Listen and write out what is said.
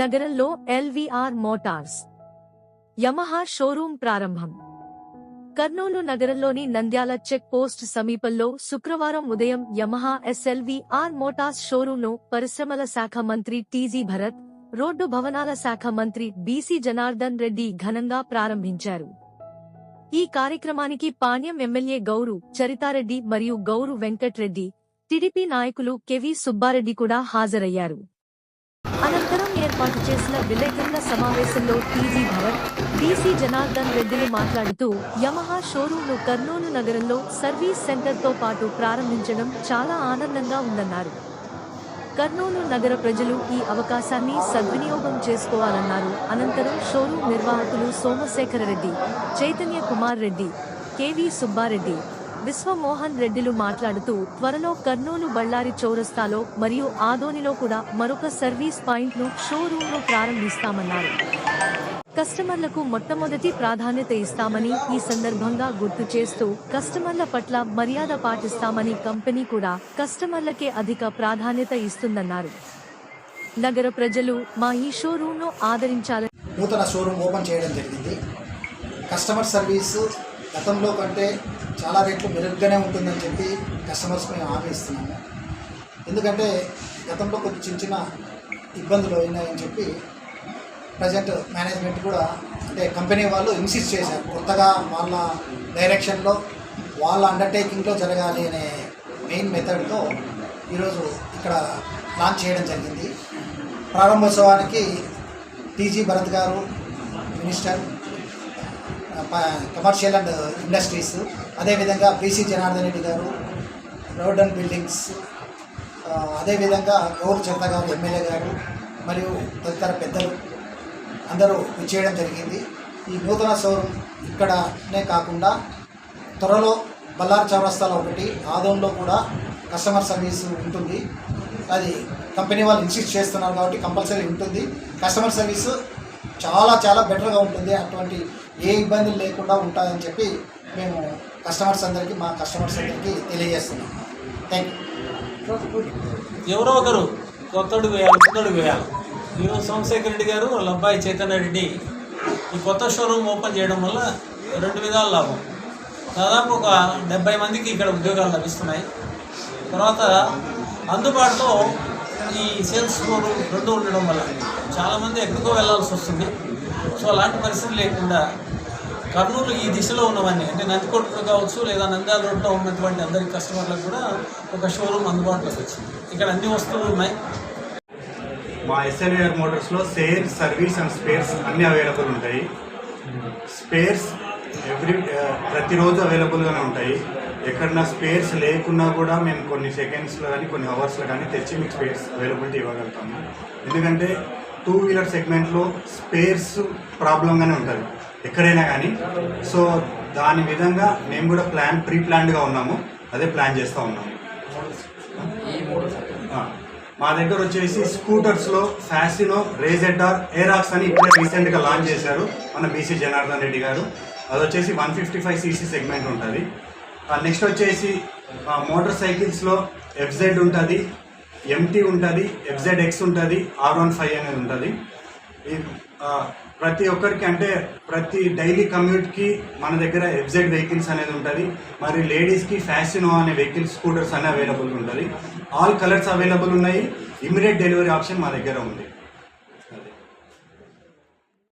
నగరంలో LVR Motors. Yamaha showroom ప్రారంభం. కర్నూలు నగరంలోని నంద్యాల చెక్ పోస్ట్ సమీపంలో శుక్రవారం ఉదయం యమహా ఎస్ఎల్వీఆర్ మోటార్స్ షోరూంను పరిశ్రమల శాఖ మంత్రి టీజీ భరత్ రోడ్డు భవనాల శాఖ మంత్రి బీసీ జనార్దన్ రెడ్డి ఘనంగా ప్రారంభించారు. ఈ కార్యక్రమానికి పాణ్యం ఎమ్మెల్యే గౌరు చరితారెడ్డి మరియు గౌరు వెంకట్రెడ్డి టీడీపీ నాయకులు కెవి సుబ్బారెడ్డి కూడా హాజరయ్యారు. అనంతరం ఏర్పాటు చేసిన విలేకరుల సమావేశంలో టీజీ భవన్ డీసీ జనార్దన్ రెడ్డిలు మాట్లాడుతూ యమహా షోరూంను కర్నూలు నగరంలో సర్వీస్ సెంటర్తో పాటు ప్రారంభించడం చాలా ఆనందంగా ఉందన్నారు. కర్నూలు నగర ప్రజలు ఈ అవకాశాన్ని సద్వినియోగం చేసుకోవాలన్నారు. అనంతరం షోరూం నిర్వాహకులు సోమశేఖర రెడ్డి చైతన్య కుమార్ రెడ్డి కేవీ సుబ్బారెడ్డి విశ్వమోహన్ రెడ్డిలు మాట్లాడుతూ త్వరలో కర్నూలు బళ్ళారి చౌరస్తాలో మరియు ఆదోనిలో కూడా మరొక సర్వీస్ పాయింట్ను షోరూంను ప్రారంభిస్తామన్నారు. కస్టమర్లకు మొట్టమొదటి ప్రాధాన్యత ఇస్తామని ఈ సందర్భంగా గుర్తు చేస్తూ కస్టమర్ల పట్ల మర్యాద పాటిస్తామని కంపెనీ కూడా కస్టమర్లకే అధిక ప్రాధాన్యత ఇస్తుందన్నారు. నగర ప్రజలు మా ఈ షోరూంను ఆదరించాలని నూతన షోరూమ్ ఓపెన్ చేయడం జరిగింది. కస్టమర్ సర్వీసు గతంలో కంటే చాలా రేట్లు మెరుగ్గానే ఉంటుందని చెప్పి కస్టమర్స్ మేము హామీ ఇస్తున్నాము. ఎందుకంటే గతంలో కొన్ని చిన్న చిన్న ఇబ్బందులు అయినాయని చెప్పి ప్రజెంట్ మేనేజ్మెంట్ కూడా అంటే కంపెనీ వాళ్ళు ఇన్సిస్ట్ చేశారు. కొత్తగా వాళ్ళ డైరెక్షన్లో వాళ్ళ అండర్టేకింగ్లో జరగాలి అనే మెయిన్ మెథడ్తో ఈరోజు ఇక్కడ లాంచ్ చేయడం జరిగింది. ప్రారంభోత్సవానికి టీజీ భరత్ గారు మినిస్టర్ కమర్షియల్ అండ్ ఇండస్ట్రీస్ అదేవిధంగా బీసీ జనార్దన్ రెడ్డి గారు రోడ్ అండ్ బిల్డింగ్స్ అదేవిధంగా గౌరు చంద్ర గారు ఎమ్మెల్యే గారు మరియు తదితర పెద్దలు అందరూ విచ్చేయడం జరిగింది. ఈ నూతన షోరూమ్ ఇక్కడనే కాకుండా త్వరలో బల్లార్ చౌరస్తాలో ఒకటి ఆదోన్లో కూడా కస్టమర్ సర్వీస్ ఉంటుంది. అది కంపెనీ వాళ్ళు ఇన్సిస్ట్ చేస్తున్నారు కాబట్టి కంపల్సరీ ఉంటుంది. కస్టమర్ సర్వీస్ చాలా చాలా బెటర్గా ఉంటుంది. అటువంటి ఏ ఇబ్బందులు లేకుండా ఉంటాయని చెప్పి మేము కస్టమర్స్ అందరికీ మా కస్టమర్స్ అందరికీ తెలియజేస్తున్నాం. థ్యాంక్ యూ ఎవరో ఒకరు కొత్తడు వేయాలి కొత్తడు వేయాలి ఈరోజు సోమశేఖర్ రెడ్డి గారు వాళ్ళ అబ్బాయి చైతన్య రెడ్డి ఈ కొత్త షోరూమ్ ఓపెన్ చేయడం వల్ల రెండు విధాల లాభం. దాదాపు ఒక డెబ్బై మందికి ఇక్కడ ఉద్యోగాలు లభిస్తున్నాయి. తర్వాత అందుబాటులో ఈ సేల్స్ స్టోర్ రెండు ఉండడం వల్ల చాలామంది ఎక్కడికో వెళ్ళాల్సి వస్తుంది. సో అలాంటి పరిస్థితి లేకుండా కర్నూలు ఈ దిశలో ఉన్నవన్నీ అంటే నందికోటలో కావచ్చు లేదా నంద్యాల రోడ్లో ఉన్నటువంటి అందరి కస్టమర్లకు కూడా ఒక షోరూమ్ అందుబాటులోకి వచ్చింది. ఇక్కడ అన్ని వస్తువులు ఉన్నాయి. మా ఎస్ఎల్ఆర్ మోటార్స్లో సేల్ సర్వీస్ అండ్ స్పేర్స్ అన్నీ అవైలబుల్ ఉంటాయి. స్పేర్స్ ఎవ్రీ ప్రతిరోజు అవైలబుల్గానే ఉంటాయి. ఎక్కడన్నా స్పేర్స్ లేకున్నా కూడా మేము కొన్ని సెకండ్స్లో కానీ కొన్ని అవర్స్లో కానీ తెచ్చి మీకు స్పేర్స్ అవైలబిలిటీ ఇవ్వగలుగుతాము. ఎందుకంటే టూ వీలర్ సెగ్మెంట్లో స్పేర్స్ ప్రాబ్లంగానే ఉంటుంది ఎక్కడైనా కానీ సో దాని విధంగా మేము కూడా ప్లాన్ ప్రీ ప్లాన్డ్గా ఉన్నాము. అదే ప్లాన్ చేస్తూ ఉన్నాము. మా దగ్గర వచ్చేసి స్కూటర్స్లో ఫ్యాసినో రేజెడ్ఆర్ ఏరాక్స్ అని ఇప్పుడే రీసెంట్గా లాంచ్ చేశారు మన బీసీ జనార్దన్ రెడ్డి గారు. అది వచ్చేసి one fifty five CC segment ఉంటుంది. నెక్స్ట్ వచ్చేసి మోటార్ సైకిల్స్లో ఎఫ్జెడ్ ఉంటుంది ఎంటీ ఉంటుంది ఎఫ్జెడ్ ఎక్స్ ఉంటుంది ఆర్ వన్ ఫైవ్ అనేది ఉంటుంది. ప్రతి ఒక్కరికి అంటే ప్రతి డైలీ కమ్యూట్కి మన దగ్గర ఎఫ్జెడ్ వెహికల్స్ అనేది ఉంటుంది. మరి లేడీస్కి ఫ్యాషనో అనే వెహికల్స్ స్కూటర్స్ అనే అవైలబుల్ ఉంటుంది. ఆల్ కలర్స్ అవైలబుల్ ఉన్నాయి. ఇమీడియట్ డెలివరీ ఆప్షన్ మా దగ్గర ఉంది.